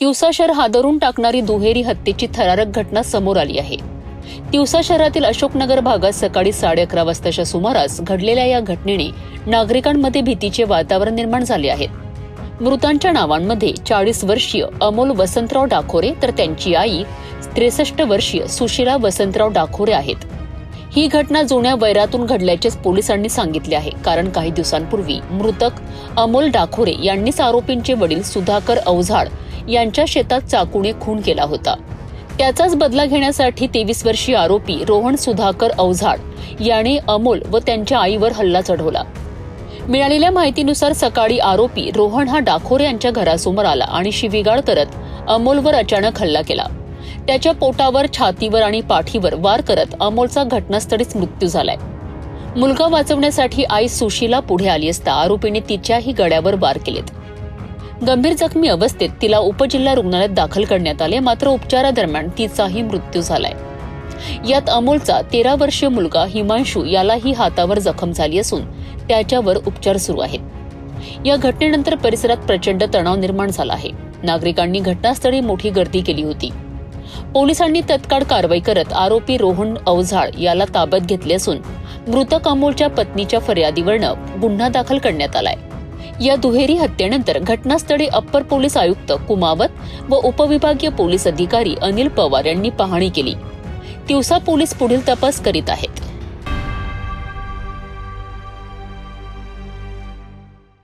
तिवसा शहर हादरून टाकणारी दुहेरी हत्येची थरारक घटना समोर आली आहे. तिवसा शहरातील अशोकनगर भागात सकाळी साडे अकरा वाजताच्या सुमारास घडलेल्या या घटनेने नागरिकांमध्ये भीतीचे वातावरण निर्माण झाले आहे. मृतांच्या नावांमध्ये चाळीस वर्षीय अमोल वसंतराव डाखोरे तर त्यांची आई त्रेसष्ट वर्षीय सुशीला वसंतराव डाखोरे आहेत. ही घटना जुन्या वैरातून घडल्याचेच पोलिसांनी सांगितले आहे. कारण काही दिवसांपूर्वी मृतक अमोल डाखोरे यांनीच आरोपींचे वडील सुधाकर अवझाड यांच्या शेतात चाकूने खून केला होता. त्याचाच बदला घेण्यासाठी तेवीस वर्षीय आरोपी रोहन सुधाकर अवझाड याने अमोल व त्यांच्या आईवर हल्ला चढवला. मिळालेल्या माहितीनुसार सकाळी आरोपी रोहन हा डाखोर यांच्या घरासमोर आला आणि शिवीगाळ करत अमोलवर अचानक हल्ला केला. त्याच्या पोटावर छातीवर आणि पाठीवर वार करत अमोलचा घटनास्थळीच मृत्यू झालाय. मुलगा वाचवण्यासाठी आई सुशीला पुढे आली असता आरोपीने तिच्याही गड्यावर वार केलेत. गंभीर जखमी अवस्थेत तिला उपजिल्हा रुग्णालयात दाखल करण्यात आले. मात्र उपचारादरम्यान तिचाही मृत्यू झालाय. यात अमोलचा तेरा वर्षीय मुलगा हिमांशू यालाही हातावर जखम झाली असून त्याच्यावर उपचार सुरू आहेत. या घटनेनंतर परिसरात प्रचंड तणाव निर्माण झाला आहे. नागरिकांनी घटनास्थळी मोठी गर्दी केली होती. पोलिसांनी तत्काळ कारवाई करत आरोपी रोहन अवझाळ याला ताब्यात घेतले असून मृतक अमोलच्या पत्नीच्या फर्यादीवरनं गुन्हा दाखल करण्यात आलाय. या दुहेरी हत्येनंतर घटनास्थळी अप्पर पोलीस आयुक्त कुमावत व उपविभागीय पोलीस अधिकारी अनिल पवार यांनी पाहणी केली. तिवसा पोलीस पुढील तपास करीत आहेत.